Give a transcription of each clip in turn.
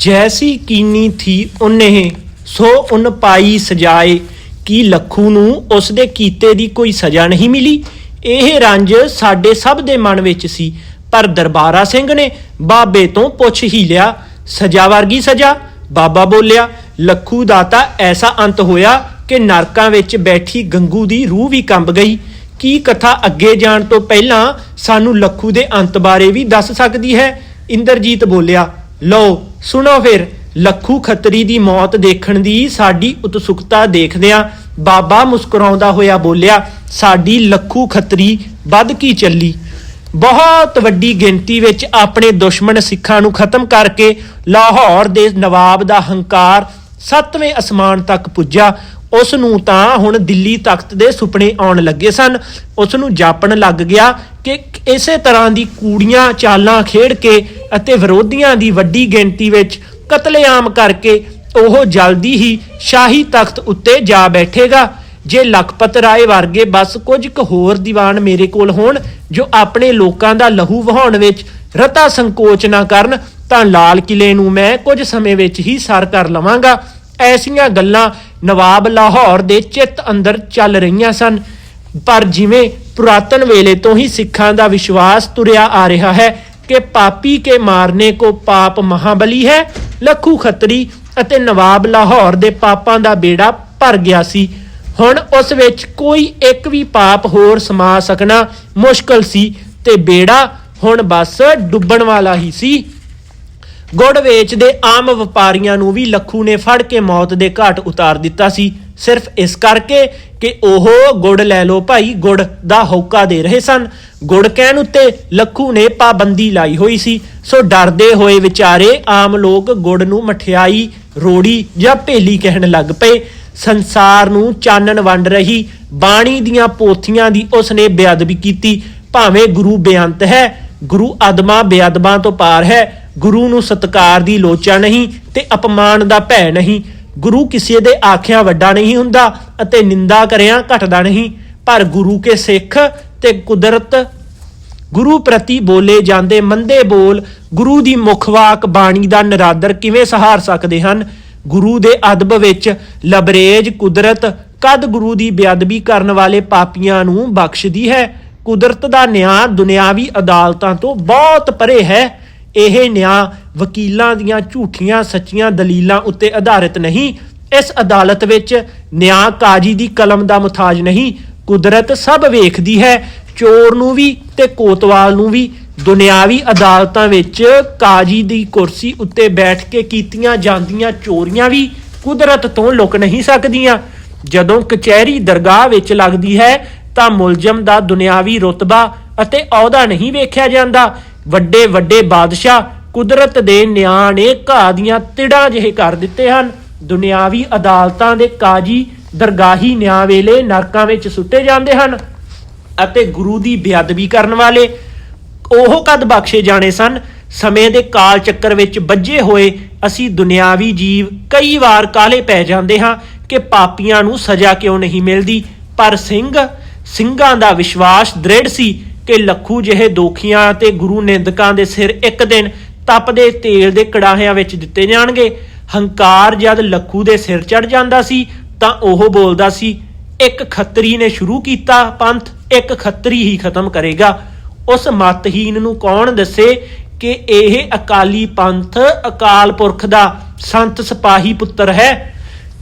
ਜੈਸੀ ਕੀਨੀ ਥੀ ਉਹਨੇ, ਸੋ ਉਨ ਪਾਈ ਸਜਾਏ ਕੀ ਲੱਖੂ ਨੂੰ ਉਸ ਦੇ ਕੀਤੇ ਦੀ ਕੋਈ ਸਜ਼ਾ ਨਹੀਂ ਮਿਲੀ। ਇਹ ਰੰਜ ਸਾਡੇ ਸਭ ਦੇ ਮਨ ਵਿੱਚ ਸੀ, ਪਰ ਦਰਬਾਰਾ ਸਿੰਘ ਨੇ ਬਾਬੇ ਤੋਂ ਪੁੱਛ ਹੀ ਲਿਆ, ਸਜ਼ਾ ਵਰਗੀ ਸਜ਼ਾ? ਬਾਬਾ ਬੋਲਿਆ, ਲੱਖੂ ਦਾ ਤਾਂ ਐਸਾ ਅੰਤ ਹੋਇਆ ਕਿ ਨਰਕਾਂ ਵਿੱਚ ਬੈਠੀ ਗੰਗੂ ਦੀ ਰੂਹ ਵੀ ਕੰਬ ਗਈ। ਕੀ ਕਥਾ ਅੱਗੇ ਜਾਣ ਤੋਂ ਪਹਿਲਾਂ ਸਾਨੂੰ ਲੱਖੂ ਦੇ ਅੰਤ ਬਾਰੇ ਵੀ ਦੱਸ ਸਕਦੀ ਹੈ? ਇੰਦਰਜੀਤ ਬੋਲਿਆ ਲਓ, ਸੁਣੋ ਫਿਰ, ਲੱਖੂ ਖੱਤਰੀ ਦੀ ਮੌਤ ਦੇਖਣ ਦੀ ਸਾਡੀ ਉਤਸੁਕਤਾ ਦੇਖਦਿਆਂ ਬਾਬਾ ਮੁਸਕਰਾਉਂਦਾ ਹੋਇਆ ਬੋਲਿਆ, ਸਾਡੀ ਲੱਖੂ ਖੱਤਰੀ, ਵੱਧ ਕੀ ਚੱਲੀ? ਬਹੁਤ ਵੱਡੀ ਗਿਣਤੀ ਵਿੱਚ ਆਪਣੇ ਦੁਸ਼ਮਣ ਸਿੱਖਾਂ ਨੂੰ ਖਤਮ ਕਰਕੇ ਲਾਹੌਰ ਦੇ ਨਵਾਬ ਦਾ ਹੰਕਾਰ ਸੱਤਵੇਂ ਅਸਮਾਨ ਤੱਕ ਪੁੱਜਾ ਉਸ ਨੂੰ ਤਾਂ ਹੁਣ ਦਿੱਲੀ ਤਖਤ ਦੇ ਸੁਪਨੇ ਆਉਣ ਲੱਗੇ ਸਨ। ਉਸ ਨੂੰ ਜਾਪਣ ਲੱਗ ਗਿਆ ਕਿ ਇਸੇ ਤਰ੍ਹਾਂ ਦੀ ਕੂੜੀਆਂ, ਚਾਲਾਂ ਖੇਡ ਕੇ ਅਤੇ ਵਿਰੋਧੀਆਂ ਦੀ ਵੱਡੀ ਗਿਣਤੀ ਵਿੱਚ ਕਤਲੇਆਮ ਕਰਕੇ ਉਹ ਜਲਦੀ ਹੀ ਸ਼ਾਹੀ ਤਖਤ ਉੱਤੇ ਜਾ ਬੈਠੇਗਾ। ਜੇ ਲਖਪਤ ਰਾਏ ਵਰਗੇ ਬਸ ਕੁਝ ਕੁ ਹੋਰ ਦੀਵਾਨ ਮੇਰੇ ਕੋਲ ਹੋਣ, ਜੋ ਆਪਣੇ ਲੋਕਾਂ ਦਾ ਲਹੂ ਵਹਾਉਣ ਵਿੱਚ ਰਤਾ ਸੰਕੋਚ ਨਾ ਕਰਨ, ਤਾਂ ਲਾਲ ਕਿਲੇ ਨੂੰ ਮੈਂ ਕੁਝ ਸਮੇਂ ਵਿੱਚ ਹੀ ਸਰ ਕਰ ਲਵਾਂਗਾ। ਐਸੀਆਂ ਗੱਲਾਂ ਨਵਾਬ ਲਾਹੌਰ ਦੇ ਚਿੱਤ ਅੰਦਰ ਚੱਲ ਰਹੀਆਂ ਸਨ। ਪਰ ਜਿਵੇਂ ਪੁਰਾਤਨ ਵੇਲੇ ਤੋਂ ਹੀ ਸਿੱਖਾਂ ਦਾ ਵਿਸ਼ਵਾਸ ਤੁਰਿਆ ਆ ਰਿਹਾ ਹੈ ਕਿ ਪਾਪੀ ਕੇ ਮਾਰਨੇ ਕੋ ਪਾਪ ਮਹਾਬਲੀ ਹੈ, ਲੱਖੂ ਖੱਤਰੀ ਅਤੇ ਨਵਾਬ ਲਾਹੌਰ ਦੇ ਪਾਪਾਂ ਦਾ ਬੇੜਾ ਭਰ ਗਿਆ ਸੀ। ਹੁਣ ਉਸ ਵਿੱਚ ਕੋਈ ਇੱਕ ਵੀ ਪਾਪ ਹੋਰ ਸਮਾ ਸਕਣਾ ਮੁਸ਼ਕਲ ਸੀ ਤੇ ਬੇੜਾ ਹੁਣ ਬਸ ਡੁੱਬਣ ਵਾਲਾ ਹੀ ਸੀ। ਗੁੜ ਵੇਚਦੇ ਆਮ ਵਪਾਰੀਆਂ ਨੂੰ ਵੀ ਲੱਖੂ ਨੇ ਫੜ ਕੇ ਮੌਤ ਦੇ ਘਾਟ ਉਤਾਰ ਦਿੱਤਾ ਸੀ। ਸਿਰਫ ਇਸ ਕਰਕੇ ਕਿ ਉਹ ਗੁੜ ਲੈ ਲਓ ਭਾਈ, ਗੁੜ ਦਾ ਹੌਕਾ ਦੇ ਰਹੇ ਸਨ। ਗੁੜ ਕਹਿਣ ਉੱਤੇ ਲੱਖੂ ਨੇ ਪਾਬੰਦੀ ਲਾਈ ਹੋਈ ਸੀ। ਸੋ ਡਰਦੇ ਹੋਏ ਵਿਚਾਰੇ ਆਮ ਲੋਕ ਗੁੜ ਨੂੰ ਮਠਿਆਈ, ਰੋੜੀ ਜਾਂ ਭੇਲੀ ਕਹਿਣ ਲੱਗ ਪਏ। ਸੰਸਾਰ ਨੂੰ ਚਾਨਣ ਵੰਡ ਰਹੀ ਬਾਣੀ ਦੀਆਂ ਪੋਥੀਆਂ ਦੀ ਉਸਨੇ ਬੇਅਦਬੀ ਕੀਤੀ। ਭਾਵੇਂ ਗੁਰੂ ਬੇਅੰਤ ਹੈ, ਗੁਰੂ ਅਦਮਾ ਬੇਅਦਬਾਂ ਤੋਂ ਪਾਰ ਹੈ ਗੁਰੂ ਨੂੰ ਸਤਕਾਰ ਦੀ ਲੋਚਾ ਨਹੀਂ ਤੇ ਅਪਮਾਨ ਦਾ ਭੈ ਨਹੀਂ। ਗੁਰੂ ਕਿਸੇ ਦੇ ਆਖਿਆਂ ਵੱਡਾ ਨਹੀਂ ਹੁੰਦਾ ਅਤੇ ਨਿੰਦਾ ਕਰਿਆ ਘਟਦਾ ਨਹੀਂ। ਪਰ ਗੁਰੂ ਕੇ ਸਿੱਖ ਤੇ ਕੁਦਰਤ, ਗੁਰੂ ਪ੍ਰਤੀ ਬੋਲੇ ਜਾਂਦੇ ਮੰਦੇ ਬੋਲ, ਗੁਰੂ ਦੀ ਮੁਖਵਾਕ ਬਾਣੀ ਦਾ ਨਿਰਾਦਰ ਕਿਵੇਂ ਸਹਾਰ ਸਕਦੇ ਹਨ? ਗੁਰੂ ਦੇ ਅਦਬ ਵਿੱਚ ਲਬਰੇਜ ਕੁਦਰਤ, ਕਦ ਗੁਰੂ ਦੀ ਬੇਅਦਬੀ ਕਰਨ ਵਾਲੇ ਪਾਪੀਆਂ ਨੂੰ ਬਖਸ਼ਦੀ ਹੈ? ਕੁਦਰਤ ਦਾ ਨਿਆਂ ਦੁਨਿਆਵੀ ਅਦਾਲਤਾਂ ਤੋਂ ਬਹੁਤ ਪਰੇ ਹੈ। ਇਹ ਨਿਆਂ ਵਕੀਲਾਂ ਦੀਆਂ ਝੂਠੀਆਂ ਸੱਚੀਆਂ ਦਲੀਲਾਂ ਉੱਤੇ ਆਧਾਰਿਤ ਨਹੀਂ। ਇਸ ਅਦਾਲਤ ਵਿੱਚ ਨਿਆਂ ਕਾਜੀ ਦੀ ਕਲਮ ਦਾ ਮੁਤਾਜ ਨਹੀਂ, ਕੁਦਰਤ ਸਭ ਵੇਖਦੀ ਹੈ, ਚੋਰ ਨੂੰ ਵੀ ਤੇ ਕੋਤਵਾਲ ਨੂੰ ਵੀ। ਦੁਨਿਆਵੀ ਅਦਾਲਤਾਂ ਵਿੱਚ ਕਾਜੀ ਦੀ ਕੁਰਸੀ ਉੱਤੇ ਬੈਠ ਕੇ ਕੀਤੀਆਂ ਜਾਂਦੀਆਂ ਚੋਰੀਆਂ ਵੀ ਕੁਦਰਤ ਤੋਂ ਲੁਕ ਨਹੀਂ ਸਕਦੀਆਂ। ਜਦੋਂ ਕਚਹਿਰੀ ਦਰਗਾਹ ਵਿੱਚ ਲੱਗਦੀ ਹੈ, ਤਾਂ ਮੁਲਜ਼ਮ ਦਾ ਦੁਨਿਆਵੀ ਰੁਤਬਾ ਅਤੇ ਅਹੁਦਾ ਨਹੀਂ ਵੇਖਿਆ ਜਾਂਦਾ। ਵੱਡੇ ਵੱਡੇ ਬਾਦਸ਼ਾਹ ਕੁਦਰਤ ਦੇ ਨਿਆਂ ਨੇ ਘਾਹ ਦੀਆਂ ਤਿੜਾਂ ਜਿਹੇ ਕਰ ਦਿੱਤੇ ਹਨ। ਦੁਨਿਆਵੀ ਅਦਾਲਤਾਂ ਦੇ ਕਾਜੀ ਦਰਗਾਹੀ ਨਿਆਂ ਵੇਲੇ ਨਰਕਾਂ ਵਿੱਚ ਸੁੱਟੇ ਜਾਂਦੇ ਹਨ ਅਤੇ ਗੁਰੂ ਦੀ ਬੇਅਦਬੀ ਕਰਨ ਵਾਲੇ ਉਹ ਕਦ ਬਖਸ਼ੇ ਜਾਣੇ ਸਨ? ਸਮੇਂ ਦੇ ਕਾਲ ਚੱਕਰ ਵਿੱਚ ਵੱਜੇ ਹੋਏ ਅਸੀਂ ਦੁਨਿਆਵੀ ਜੀਵ ਕਈ ਵਾਰ ਕਾਲੇ ਪੈ ਜਾਂਦੇ ਹਾਂ ਕਿ ਪਾਪੀਆਂ ਨੂੰ ਸਜ਼ਾ ਕਿਉਂ ਨਹੀਂ ਮਿਲਦੀ? ਪਰ ਸਿੰਘ, ਸਿੰਘਾਂ ਦਾ ਵਿਸ਼ਵਾਸ ਦ੍ਰਿੜ ਸੀ ਕਿ ਲੱਖੂ ਜਿਹੇ ਦੋਖੀਆਂ ਤੇ ਗੁਰੂ ਨਿੰਦਕਾਂ ਦੇ ਸਿਰ ਇੱਕ ਦਿਨ ਤਪਦੇ ਤੇਲ ਦੇ ਕੜਾਹਿਆਂ ਵਿੱਚ ਦਿੱਤੇ ਜਾਣਗੇ। ਹੰਕਾਰ ਜਦ ਲੱਖੂ ਦੇ ਸਿਰ ਚੜ ਜਾਂਦਾ ਸੀ, ਤਾਂ ਉਹ ਬੋਲਦਾ ਸੀ, ਇੱਕ ਖੱਤਰੀ ਨੇ ਸ਼ੁਰੂ ਕੀਤਾ ਪੰਥ, ਇੱਕ ਖੱਤਰੀ ਹੀ ਖਤਮ ਕਰੇਗਾ। ਉਸ ਮਤਹੀਨ ਨੂੰ ਕੌਣ ਦੱਸੇ ਕਿ ਇਹ ਅਕਾਲੀ ਪੰਥ, ਅਕਾਲ ਪੁਰਖ ਦਾ ਸੰਤ ਸਿਪਾਹੀ ਪੁੱਤਰ ਹੈ?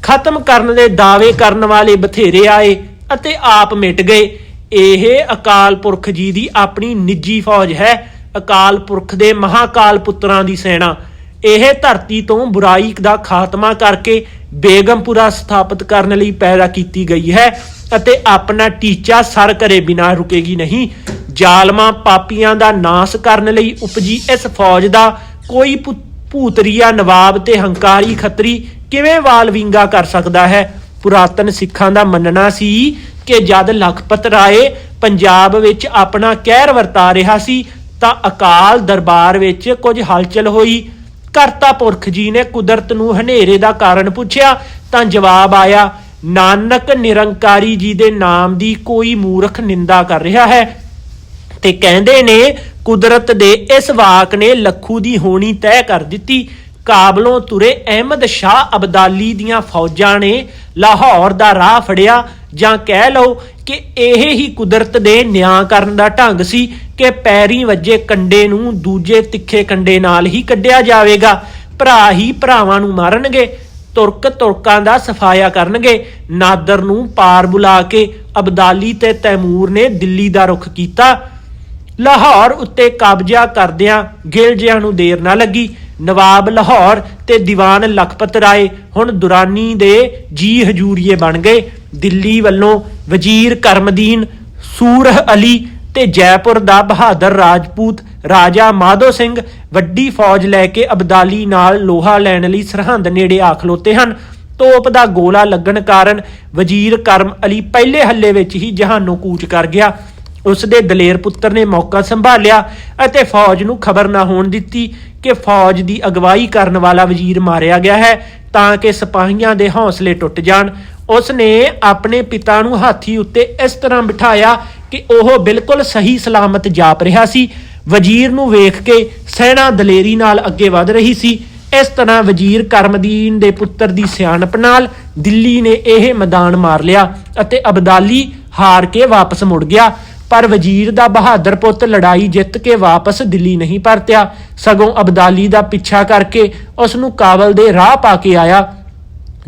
ਖਤਮ ਕਰਨ ਦੇ ਦਾਅਵੇ ਕਰਨ ਵਾਲੇ ਬਥੇਰੇ ਆਏ ਅਤੇ ਆਪ ਮਿਟ ਗਏ। ਇਹ ਅਕਾਲ ਪੁਰਖ ਜੀ ਦੀ ਆਪਣੀ ਨਿੱਜੀ ਫੌਜ ਹੈ। ਅਕਾਲ ਪੁਰਖ ਦੇ ਮਹਾਕਾਲ ਪੁੱਤਰਾਂ ਦੀ ਸੈਨਾ। ਇਹ ਧਰਤੀ ਤੋਂ ਬੁਰਾਈ ਦਾ ਖਾਤਮਾ ਕਰਕੇ ਬੇਗਮਪੁਰਾ ਸਥਾਪਿਤ ਕਰਨ ਲਈ ਪੈਦਾ ਕੀਤੀ ਗਈ ਹੈ ਅਤੇ ਆਪਣਾ ਟੀਚਾ ਸਰ ਕਰੇ ਬਿਨਾ ਰੁਕੇਗੀ ਨਹੀਂ। ਜ਼ਾਲਮਾਂ ਪਾਪੀਆਂ ਦਾ ਨਾਸ਼ ਕਰਨ ਲਈ ਉਪਜੀ ਇਸ ਫੌਜ ਦਾ ਕੋਈ ਭੂ- ਭੂਤਰੀਆ ਨਵਾਬ ਤੇ ਹੰਕਾਰੀ ਖੱਤਰੀ ਕਿਵੇਂ ਵਾਲ ਵਿੰਗਾ ਕਰ ਸਕਦਾ ਹੈ? ਪੁਰਾਤਨ ਸਿੱਖਾਂ ਦਾ ਮੰਨਣਾ ਸੀ ਕਿ ਜਦ ਲਖਪਤ ਰਾਏ ਪੰਜਾਬ ਵਿੱਚ ਆਪਣਾ ਕਹਿਰ ਵਰਤਾ ਰਿਹਾ ਸੀ, ਤਾਂ ਅਕਾਲ ਦਰਬਾਰ ਵਿੱਚ ਕੁਝ ਹਲਚਲ ਹੋਈ। ਕਰਤਾ ਪੁਰਖ ਜੀ ਨੇ ਕੁਦਰਤ ਨੂੰ ਹਨੇਰੇ ਦਾ ਕਾਰਨ ਪੁੱਛਿਆ, ਤਾਂ ਜਵਾਬ ਆਇਆ, ਨਾਨਕ ਨਿਰੰਕਾਰੀ ਜੀ ਦੇ ਨਾਮ ਦੀ ਕੋਈ ਮੂਰਖ ਨਿੰਦਾ ਕਰ ਰਿਹਾ ਹੈ। ਤੇ ਕਹਿੰਦੇ ਨੇ, ਕੁਦਰਤ ਦੇ ਇਸ ਵਾਕ ਨੇ ਲੱਖੂ ਦੀ ਹੋਣੀ ਤੈਅ ਕਰ ਦਿੱਤੀ। ਕਾਬਲੋਂ ਤੁਰੇ ਅਹਿਮਦ ਸ਼ਾਹ ਅਬਦਾਲੀ ਦੀਆਂ ਫੌਜਾਂ ਨੇ ਲਾਹੌਰ ਦਾ ਰਾਹ ਫੜਿਆ। ਜਾਂ ਕਹਿ ਲਓ ਕਿ ਇਹ ਹੀ ਕੁਦਰਤ ਦੇ ਨਿਆਂ ਕਰਨ ਦਾ ਢੰਗ ਸੀ ਕਿ ਪੈਰੀ ਵੱਜੇ ਕੰਡੇ ਨੂੰ ਦੂਜੇ ਤਿੱਖੇ ਕੰਡੇ ਨਾਲ ਹੀ ਕੱਢਿਆ ਜਾਵੇਗਾ। ਭਰਾ ਹੀ ਭਰਾਵਾਂ ਨੂੰ ਮਾਰਨਗੇ, ਤੁਰਕ ਤੁਰਕਾਂ ਦਾ ਸਫਾਇਆ ਕਰਨਗੇ। ਨਾਦਰ ਨੂੰ ਪਾਰ ਬੁਲਾ ਕੇ ਅਬਦਾਲੀ ਤੇ ਤੈਮੂਰ ਨੇ ਦਿੱਲੀ ਦਾ ਰੁਖ ਕੀਤਾ। ਲਾਹੌਰ ਉੱਤੇ ਕਬਜ਼ਾ ਕਰਦਿਆਂ ਗਿਲਜਿਆਂ ਨੂੰ ਦੇਰ ਨਾ ਲੱਗੀ। ਨਵਾਬ ਲਾਹੌਰ ਤੇ ਦੀਵਾਨ ਲਖਪਤ ਰਾਏ ਹੁਣ ਦੁਰਾਨੀ ਦੇ ਜੀ ਹਜੂਰੀਏ ਬਣ ਗਏ। ਦਿੱਲੀ ਵੱਲੋਂ ਵਜ਼ੀਰ ਕਰਮਦੀਨ ਸੂਰਹ ਅਲੀ ਤੇ ਜੈਪੁਰ ਦਾ ਬਹਾਦਰ ਰਾਜਪੂਤ ਰਾਜਾ ਮਾਧੋ ਸਿੰਘ ਵੱਡੀ ਫੌਜ ਲੈ ਕੇ ਅਬਦਾਲੀ ਨਾਲ ਲੋਹਾ ਲੈਣ ਲਈ ਸਰਹੰਦ ਨੇੜੇ ਆ ਖਲੋਤੇ ਹਨ। ਤੋਪ ਦਾ ਗੋਲਾ ਲੱਗਣ ਕਾਰਨ ਵਜ਼ੀਰ ਕਰਮ ਅਲੀ ਪਹਿਲੇ ਹੱਲੇ ਵਿੱਚ ਹੀ ਜਹਾਨੋਂ ਕੂਚ ਕਰ ਗਿਆ। ਉਸ ਦੇ ਦਲੇਰ ਪੁੱਤਰ ਨੇ ਮੌਕਾ ਸੰਭਾਲਿਆ ਅਤੇ ਫੌਜ ਨੂੰ ਖਬਰ ਨਾ ਹੋਣ ਦਿੱਤੀ ਕਿ ਫੌਜ ਦੀ ਅਗਵਾਈ ਕਰਨ ਵਾਲਾ ਵਜ਼ੀਰ ਮਾਰਿਆ ਗਿਆ ਹੈ ਤਾਂ ਕਿ ਸਿਪਾਹੀਆਂ ਦੇ ਹੌਸਲੇ ਟੁੱਟ ਜਾਣ। ਉਸ ਨੇ ਆਪਣੇ ਪਿਤਾ ਨੂੰ ਹਾਥੀ ਉੱਤੇ ਇਸ ਤਰ੍ਹਾਂ ਬਿਠਾਇਆ ਕਿ ਉਹ ਬਿਲਕੁਲ ਸਹੀ ਸਲਾਮਤ ਜਾਪ ਰਿਹਾ ਸੀ। ਵਜ਼ੀਰ ਨੂੰ ਵੇਖ ਕੇ ਸੈਨਾ ਦਲੇਰੀ ਨਾਲ ਅੱਗੇ ਵਧ ਰਹੀ ਸੀ। ਇਸ ਤਰ੍ਹਾਂ ਵਜ਼ੀਰ ਕਰਮਦੀਨ ਦੇ ਪੁੱਤਰ ਦੀ ਸਿਆਣਪ ਨਾਲ ਦਿੱਲੀ ਨੇ ਇਹ ਮੈਦਾਨ ਮਾਰ ਲਿਆ ਅਤੇ ਅਬਦਾਲੀ ਹਾਰ ਕੇ ਵਾਪਸ ਮੁੜ ਗਿਆ। ਪਰ ਵਜ਼ੀਰ ਦਾ ਬਹਾਦਰ ਪੁੱਤ ਲੜਾਈ ਜਿੱਤ ਕੇ ਵਾਪਸ ਦਿੱਲੀ ਨਹੀਂ ਪਰਤਿਆ। ਸਗੋਂ ਅਬਦਾਲੀ ਦਾ ਪਿੱਛਾ ਕਰਕੇ ਉਸ ਨੂੰ ਕਾਬਲ ਦੇ ਰਾਹ ਪਾ ਕੇ ਆਇਆ।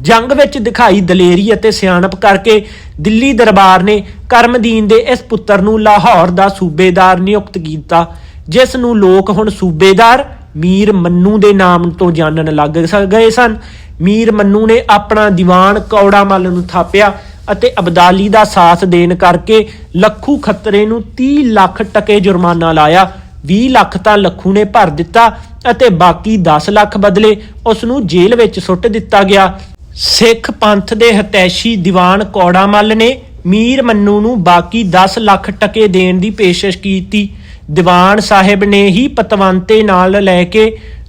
ਜੰਗ ਵਿੱਚ ਦਿਖਾਈ ਦਲੇਰੀ ਅਤੇ ਸਿਆਣਪ ਕਰਕੇ ਦਿੱਲੀ ਦਰਬਾਰ ਨੇ ਕਰਮਦੀਨ ਦੇ ਇਸ ਪੁੱਤਰ ਨੂੰ ਲਾਹੌਰ ਦਾ ਸੂਬੇਦਾਰ ਨਿਯੁਕਤ ਕੀਤਾ, ਜਿਸ ਨੂੰ ਲੋਕ ਹੁਣ ਸੂਬੇਦਾਰ ਮੀਰ ਮੰਨੂ ਦੇ ਨਾਮ ਤੋਂ ਜਾਣਨ ਲੱਗ ਸ- ਗਏ ਸਨ। ਮੀਰ ਮੰਨੂ ਨੇ ਆਪਣਾ ਦੀਵਾਨ ਕੌੜਾ ਮੱਲ ਨੂੰ ਥਾਪਿਆ ਅਤੇ ਅਬਦਾਲੀ ਦਾ ਸਾਥ ਦੇਣ ਕਰਕੇ ਲੱਖੂ ਖੱਤਰੇ ਨੂੰ 30 ਲੱਖ ਟਕੇ ਜੁਰਮਾਨਾ ਲਾਇਆ। 20 ਲੱਖ ਤਾਂ ਲੱਖੂ ਨੇ ਭਰ ਦਿੱਤਾ ਅਤੇ ਬਾਕੀ 10 ਲੱਖ ਬਦਲੇ ਉਸ ਨੂੰ ਜੇਲ੍ਹ ਵਿੱਚ ਸੁੱਟ ਦਿੱਤਾ ਗਿਆ। ਸਿੱਖ ਪੰਥ ਦੇ ਹਤੈਸ਼ੀ ਦੀਵਾਨ ਕੌੜਾ ਮੱਲ ਨੇ ਮੀਰ ਮੰਨੂ ਨੂੰ ਬਾਕੀ 10 ਲੱਖ ਟਕੇ ਦੇਣ ਦੀ ਪੇਸ਼ਕਸ਼ ਕੀਤੀ। ਦੀਵਾਨ ਸਾਹਿਬ ਨੇ ਹੀ ਪਤਵੰਤੇ ਨਾਲ ਲੈ ਕੇ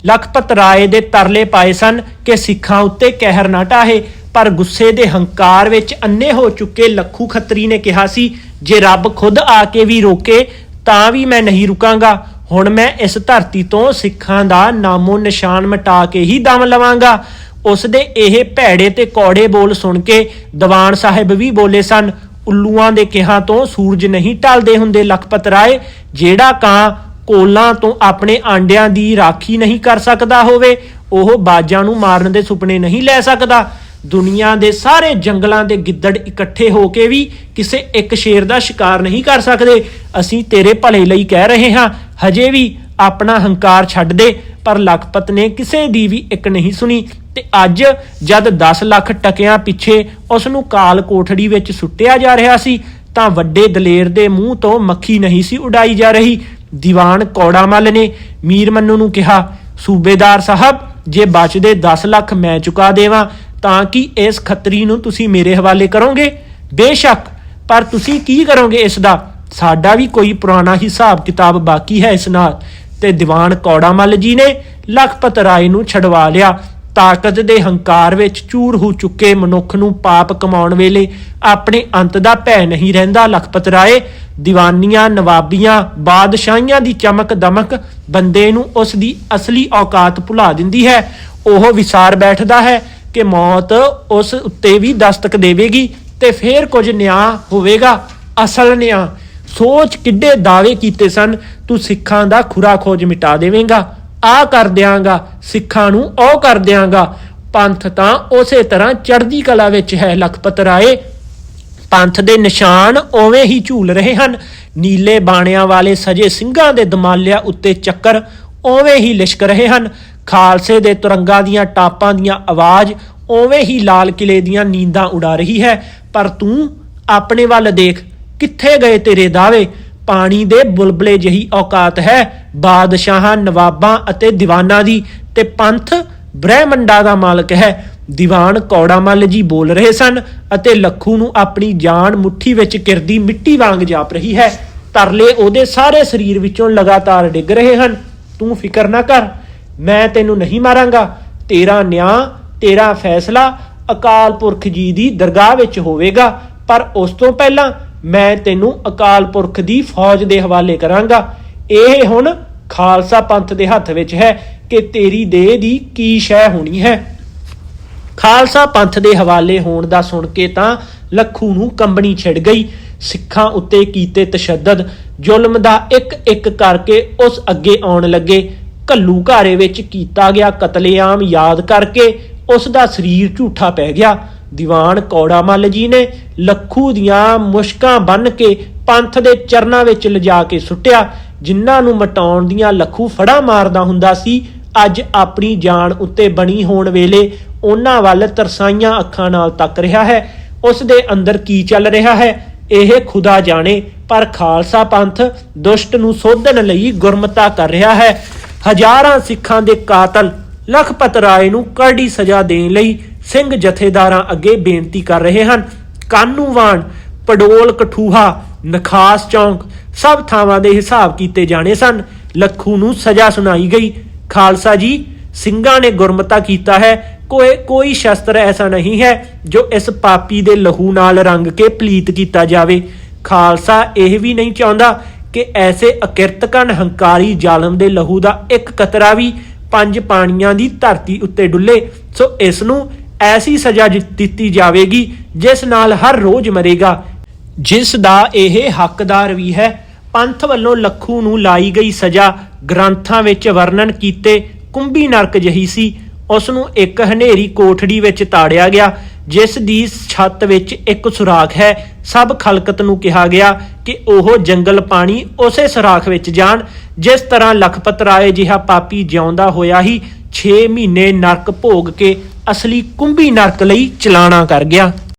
ਲਖਪਤ ਰਾਏ ਦੇ ਤਰਲੇ ਪਾਏ ਸਨ ਕਿ ਸਿੱਖਾਂ ਉੱਤੇ ਕਹਿਰ ਨਾ ਢਾਹੇ ਪਰ ਗੁੱਸੇ ਦੇ ਹੰਕਾਰ ਵਿੱਚ ਅੰਨੇ ਹੋ ਚੁੱਕੇ ਲੱਖੂ ਖੱਤਰੀ ਨੇ ਕਿਹਾ ਸੀ, ਜੇ ਰੱਬ ਖੁਦ ਆ ਕੇ ਵੀ ਰੋਕੇ, ਤਾਂ ਵੀ ਮੈਂ ਨਹੀਂ ਰੁਕਾਂਗਾ। ਹੁਣ ਮੈਂ ਇਸ ਧਰਤੀ ਤੋਂ ਸਿੱਖਾਂ ਦਾ ਨਾਮੋ ਨਿਸ਼ਾਨ ਮਿਟਾ ਕੇ ਹੀ ਦਮ ਲਵਾਂਗਾ। ਉਸ ਦੇ ਇਹ ਭੈੜੇ ਤੇ ਕੌੜੇ ਬੋਲ ਸੁਣ ਕੇ ਦੀਵਾਨ ਸਾਹਿਬ ਵੀ ਬੋਲੇ ਸਨ, ਉੱਲੂਆਂ ਦੇ ਕਿਹਾ ਤੋਂ ਸੂਰਜ ਨਹੀਂ ਢਲਦੇ ਹੁੰਦੇ ਲਖਪਤ ਰਾਏ, ਜਿਹੜਾ ਕਾਂ ਕੋਲਾਂ ਤੋਂ ਆਪਣੇ ਆਂਡਿਆਂ ਦੀ ਰਾਖੀ ਨਹੀਂ ਕਰ ਸਕਦਾ ਹੋਵੇ, ਉਹ ਬਾਜਾਂ ਨੂੰ ਮਾਰਨ ਦੇ ਸੁਪਨੇ ਨਹੀਂ ਲੈ ਸਕਦਾ। ਦੁਨੀਆ ਦੇ ਸਾਰੇ ਜੰਗਲਾਂ ਦੇ ਗਿੱਦੜ ਇਕੱਠੇ ਹੋ ਕੇ ਵੀ ਕਿਸੇ ਇੱਕ ਸ਼ੇਰ ਦਾ ਸ਼ਿਕਾਰ ਨਹੀਂ ਕਰ ਸਕਦੇ। ਅਸੀਂ ਤੇਰੇ ਭਲੇ ਲਈ ਕਹਿ ਰਹੇ ਹਾਂ, ਹਜੇ ਵੀ ਆਪਣਾ ਹੰਕਾਰ ਛੱਡ ਦੇ। ਪਰ ਲਖਪਤ ਨੇ ਕਿਸੇ ਦੀ ਵੀ ਇੱਕ ਨਹੀਂ ਸੁਣੀ ਤੇ ਅੱਜ ਜਦ 10 ਲੱਖ ਟਕਿਆਂ ਪਿੱਛੇ ਉਸ ਨੂੰ ਕਾਲ ਕੋਠੜੀ ਵਿੱਚ ਸੁੱਟਿਆ ਜਾ ਰਿਹਾ ਸੀ, ਤਾਂ ਵੱਡੇ ਦਲੇਰ ਦੇ ਮੂੰਹ ਤੋਂ ਮੱਖੀ ਨਹੀਂ ਸੀ ਉਡਾਈ ਜਾ ਰਹੀ। ਦੀਵਾਨ ਕੌੜਾ ਮੱਲ ਨੇ ਮੀਰ ਮੰਨੂ ਨੂੰ ਕਿਹਾ, ਸੂਬੇਦਾਰ ਸਾਹਿਬ, ਜੇ ਬਚਦੇ 10 ਲੱਖ ਮੈਂ ਚੁਕਾ ਦੇਵਾਂ, ਤਾਂ ਕਿ ਇਸ ਖੱਤਰੀ ਨੂੰ ਤੁਸੀਂ ਮੇਰੇ ਹਵਾਲੇ ਕਰੋਗੇ? ਬੇਸ਼ੱਕ, ਪਰ ਤੁਸੀਂ ਕੀ ਕਰੋਗੇ ਇਸ ਦਾ? ਸਾਡਾ ਵੀ ਕੋਈ ਪੁਰਾਣਾ ਹਿਸਾਬ ਕਿਤਾਬ ਬਾਕੀ ਹੈ ਇਸ ਨਾਲ। ਤੇ ਦੀਵਾਨ ਕੌੜਾ ਮੱਲ ਜੀ ਨੇ ਲਖਪਤ ਰਾਏ ਨੂੰ ਛਡਵਾ ਲਿਆ। ਤਾਕਤ ਦੇ ਹੰਕਾਰ ਵਿੱਚ ਚੂਰ ਹੋ ਚੁੱਕੇ ਮਨੁੱਖ ਨੂੰ ਪਾਪ ਕਮਾਉਣ ਵੇਲੇ ਆਪਣੇ ਅੰਤ ਦਾ ਭੈ ਨਹੀਂ ਰਹਿੰਦਾ। ਲਖਪਤ ਰਾਏ, ਦੀਵਾਨੀਆਂ, ਨਵਾਬੀਆਂ, ਬਾਦਸ਼ਾਹੀਆਂ ਦੀ ਚਮਕ ਦਮਕ ਬੰਦੇ ਨੂੰ ਉਸ ਦੀ ਅਸਲੀ ਔਕਾਤ ਭੁਲਾ ਦਿੰਦੀ ਹੈ। ਉਹ ਵਿਸਾਰ ਬੈਠਦਾ ਹੈ ਕਿ ਮੌਤ ਉਸ ਉੱਤੇ ਵੀ ਦਸਤਕ ਦੇਵੇਗੀ ਤੇ ਫੇਰ ਕੁਝ ਨਿਆਂ ਹੋਵੇਗਾ। ਅਸਲ ਨਿਆਂ ਸੋਚ ਕਿੱਡੇ ਦਾਅਵੇ ਕੀਤੇ ਸਨ, ਤੂੰ ਸਿੱਖਾਂ ਦਾ ਖੁਰਾ ਖੋਜ ਮਿਟਾ ਦੇਵੇਂਗਾ ਆ ਕਰ ਦਿਆਂਗਾ, ਸਿੱਖਾਂ ਨੂੰ ਉਹ ਕਰ ਦਿਆਂਗਾ। ਪੰਥ ਤਾਂ ਉਸੇ ਤਰ੍ਹਾਂ ਚੜ੍ਹਦੀ ਕਲਾ ਵਿੱਚ ਹੈ ਲਖਪਤ ਰਾਏ ਪੰਥ ਦੇ ਨਿਸ਼ਾਨ ਉਵੇਂ ਹੀ ਝੂਲ ਰਹੇ ਹਨ। ਨੀਲੇ ਬਾਣਿਆਂ ਵਾਲੇ ਸਜੇ ਸਿੰਘਾਂ ਦੇ ਦਮਾਲਿਆਂ ਉੱਤੇ ਚੱਕਰ ਉਵੇਂ ਹੀ ਲਿਸ਼ਕ ਰਹੇ ਹਨ। ਖਾਲਸੇ ਦੇ ਤੁਰੰਗਾਂ ਦੀਆਂ ਟਾਪਾਂ ਦੀਆਂ ਆਵਾਜ਼ ਉਵੇਂ ਹੀ ਲਾਲ ਕਿਲੇ ਦੀਆਂ ਨੀਂਦਾਂ ਉਡਾ ਰਹੀ ਹੈ। ਪਰ ਤੂੰ ਆਪਣੇ ਵੱਲ ਦੇਖ ਕਿੱਥੇ ਗਏ ਤੇਰੇ ਦਾਅਵੇ? ਪਾਣੀ ਦੇ ਬੁਲਬਲੇ ਜਹੀ ਔਕਾਤ ਹੈ। ਬਾਦਸ਼ਾਹਾਂ, ਨਵਾਬਾਂ ਅਤੇ ਦੀਵਾਨਾਂ ਦੀ ਤੇ ਪੰਥ ਬ੍ਰਹਿਮੰਡਾ ਦਾ ਮਾਲਕ ਹੈ। ਦੀਵਾਨ ਕੌੜਾ ਮੱਲ ਜੀ ਬੋਲ ਰਹੇ ਸਨ ਅਤੇ ਲੱਖੂ ਨੂੰ ਆਪਣੀ ਜਾਨ ਮੁੱਠੀ ਵਿੱਚ ਕਿਰਦੀ ਮਿੱਟੀ ਵਾਂਗ ਜਾਪ ਰਹੀ ਹੈ। ਤਰਲੇ ਉਹਦੇ ਸਾਰੇ ਸਰੀਰ ਵਿੱਚੋਂ ਲਗਾਤਾਰ ਡਿੱਗ ਰਹੇ ਹਨ। ਤੂੰ ਫਿਕਰ ਨਾ ਕਰ, ਮੈਂ ਤੈਨੂੰ ਨਹੀਂ ਮਾਰਾਂਗਾ। ਤੇਰਾ ਨਿਆਂ, ਤੇਰਾ ਫੈਸਲਾ ਅਕਾਲ ਪੁਰਖ ਜੀ ਦੀ ਦਰਗਾਹ ਵਿੱਚ ਹੋਵੇਗਾ। ਪਰ ਉਸ ਤੋਂ ਪਹਿਲਾਂ ਮੈਂ ਤੈਨੂੰ ਅਕਾਲ ਪੁਰਖ ਦੀ ਫੌਜ ਦੇ ਹਵਾਲੇ ਕਰਾਂਗਾ। ਇਹ ਹੁਣ ਖਾਲਸਾ ਪੰਥ ਦੇ ਹੱਥ ਵਿੱਚ ਹੈ ਕਿ ਤੇਰੀ ਦੇਹ ਦੀ ਕੀ ਸ਼ੈ ਹੋਣੀ ਹੈ। ਖਾਲਸਾ ਪੰਥ ਦੇ ਹਵਾਲੇ ਹੋਣ ਦਾ ਸੁਣ ਕੇ ਤਾਂ ਲੱਖੂ ਨੂੰ ਕੰਬਣੀ ਛਿੜ ਗਈ। ਸਿੱਖਾਂ ਉੱਤੇ ਕੀਤੇ ਤਸ਼ੱਦਦ, ਜ਼ੁਲਮ ਦਾ ਇੱਕ ਇੱਕ ਕਰਕੇ ਉਸ ਅੱਗੇ ਆਉਣ ਲੱਗੇ। ਕੱਲੂ ਘਾਰੇ ਵਿੱਚ ਕੀਤਾ ਗਿਆ ਕਤਲੇਆਮ ਯਾਦ ਕਰਕੇ ਉਸ ਦਾ ਸਰੀਰ ਝੂਠਾ ਪੈ ਗਿਆ। ਦੀਵਾਨ ਕੌੜਾ ਮੱਲ ਜੀ ਨੇ ਲੱਖੂ ਦੀਆਂ ਮੁਸ਼ਕਾਂ ਬੰਨ ਕੇ ਪੰਥ ਦੇ ਚਰਨਾਂ ਵਿੱਚ ਲਿਜਾ ਕੇ ਸੁੱਟਿਆ। ਜਿਨ੍ਹਾਂ ਨੂੰ ਮਟਾਉਣ ਦੀਆਂ ਲੱਖੂ ਫੜਾ ਮਾਰਦਾ ਹੁੰਦਾ ਸੀ, ਅੱਜ ਆਪਣੀ ਜਾਨ ਉੱਤੇ ਬਣੀ ਹੋਣ ਵੇਲੇ ਉਹਨਾਂ ਵੱਲ ਤਰਸਾਈਆਂ ਅੱਖਾਂ ਨਾਲ ਤੱਕ ਰਿਹਾ ਹੈ। ਉਸ ਦੇ ਅੰਦਰ ਕੀ ਚੱਲ ਰਿਹਾ ਹੈ? ਇਹ ਖੁਦਾ ਜਾਣੇ, ਪਰ ਖਾਲਸਾ ਪੰਥ ਦੁਸ਼ਟ ਨੂੰ ਸੋਧਣ ਲਈ ਗੁਰਮਤਾ ਕਰ ਰਿਹਾ ਹੈ। ਹਜ਼ਾਰਾਂ ਸਿੱਖਾਂ ਦੇ ਕਾਤਲ ਲਖਪਤ ਰਾਏ ਨੂੰ ਕੜੀ ਸਜ਼ਾ ਦੇਣ ਲਈ ਸਿੰਘ ਜਥੇਦਾਰਾਂ ਅੱਗੇ ਬੇਨਤੀ ਕਰ ਰਹੇ ਹਨ। ਕਾਨੂੰਵਾਨ ਪਡੋਲ ਕਠੂਹਾ, ਨਖਾਸ ਚੌਂਕ ਸਭ ਥਾਵਾਂ ਦੇ ਹਿਸਾਬ ਕੀਤੇ ਜਾਣੇ ਸਨ। ਲੱਖੂ ਨੂੰ ਸਜ਼ਾ ਸੁਣਾਈ ਗਈ। ਖਾਲਸਾ ਜੀ, ਸਿੰਘਾਂ ਨੇ ਗੁਰਮਤਾ ਕੀਤਾ ਹੈ। ਕੋਈ ਕੋਈ ਸ਼ਸਤਰ ਐਸਾ ਨਹੀਂ ਹੈ ਜੋ ਇਸ ਪਾਪੀ ਦੇ ਲਹੂ ਨਾਲ ਰੰਗ ਕੇ ਪਲੀਤ ਕੀਤਾ ਜਾਵੇ। ਖਾਲਸਾ ਇਹ ਵੀ ਨਹੀਂ ਚਾਹੁੰਦਾ ਕਿ ਐਸੇ ਅਕਿਰਤਕਨ ਹੰਕਾਰੀ ਜ਼ਾਲਮ ਦੇ ਲਹੂ ਦਾ ਇੱਕ ਕਤਰਾ ਵੀ ਪੰਜ ਪਾਣੀਆਂ ਦੀ ਧਰਤੀ ਉੱਤੇ ਡੁੱਲੇ। ਸੋ ਇਸ ਨੂੰ ਐਸੀ ਸਜ਼ਾ ਜਿ- ਦਿੱਤੀ ਜਾਵੇਗੀ, ਜਿਸ ਨਾਲ ਹਰ ਰੋਜ਼ ਮਰੇਗਾ। ਜਿਸ ਦਾ ਇਹ ਹੱਕਦਾਰ ਵੀ ਹੈ, ਪੰਥ ਵੱਲੋਂ ਲੱਖੂ ਨੂੰ ਲਾਈ ਗਈ ਸਜ਼ਾ, ਗ੍ਰੰਥਾਂ ਵਿੱਚ ਵਰਣਨ ਕੀਤੇ ਕੁੰਭੀ ਨਰਕ ਜਹੀ ਸੀ ਉਸ ਨੂੰ ਇੱਕ ਹਨੇਰੀ ਕੋਠੜੀ ਵਿੱਚ ਤਾੜਿਆ ਗਿਆ, ਜਿਸ ਦੀ ਛੱਤ ਵਿੱਚ ਇੱਕ ਸੁਰਾਖ ਹੈ। ਸਭ ਖਲਕਤ ਨੂੰ ਕਿਹਾ ਗਿਆ ਕਿ ਉਹ ਜੰਗਲ ਪਾਣੀ ਉਸੇ ਸੁਰਾਖ ਵਿੱਚ ਜਾਣ, ਜਿਸ ਤਰ੍ਹਾਂ ਲਖਪਤ ਰਾਏ ਜਿਹਾ ਪਾਪੀ ਜਿਉਂਦਾ ਹੋਇਆ ਹੀ 6 ਮਹੀਨੇ ਨਰਕ ਭੋਗ ਕੇ ਅਸਲੀ ਕੁੰਭੀ ਨਰਕ ਲਈ ਚਲਾਣਾ ਕਰ ਗਿਆ।